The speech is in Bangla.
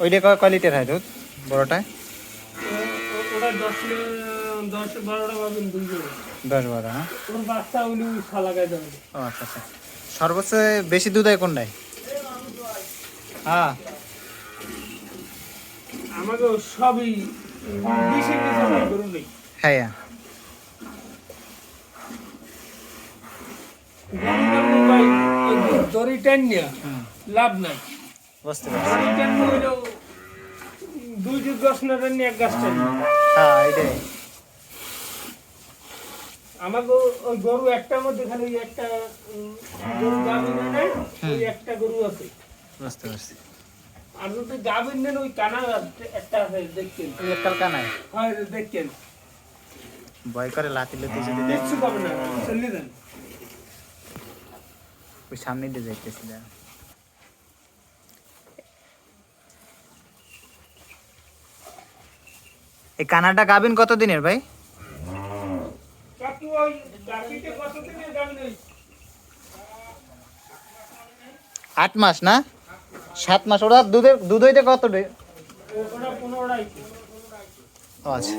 ওইটা কয় কয় লিটার হয় দুধ? ও- দশ বারো ও আচ্ছা আচ্ছা। সর্বোচ্চ বেশি দুধ হয় কোনটায়? হ্যাঁ। আমাকে সবই হ্যাঁ হ্যাঁ। দড়ি টান নিয়ে। লাভ নাই। বুঝতে পারছি। দড়ি টান হইলেও দুই যুগ গাছ না টান এক গাছ হ্যাঁ এটাই। আমাকে ওই গরু একটার মধ্যে খালি একটা গরু গাভিন নেয় ওই একটা গরু আছে। বুঝতে পারছি। আর যদি গাভিন নেন ওই কানা একটা আছে দেখছেন? ওই একটার কানায়? হয় দেখছেন? ভয় করে লাতি লতি যদি দেয় পাবে না চলে যান। ওই সামনে দিয়ে যাইতেছি দাঁড়া। এই কানাটা গাবিন কত দিনের ভাই? আট মাস না? সাত মাস। ওরা দুধের দুধ হইতে কত আচ্ছা।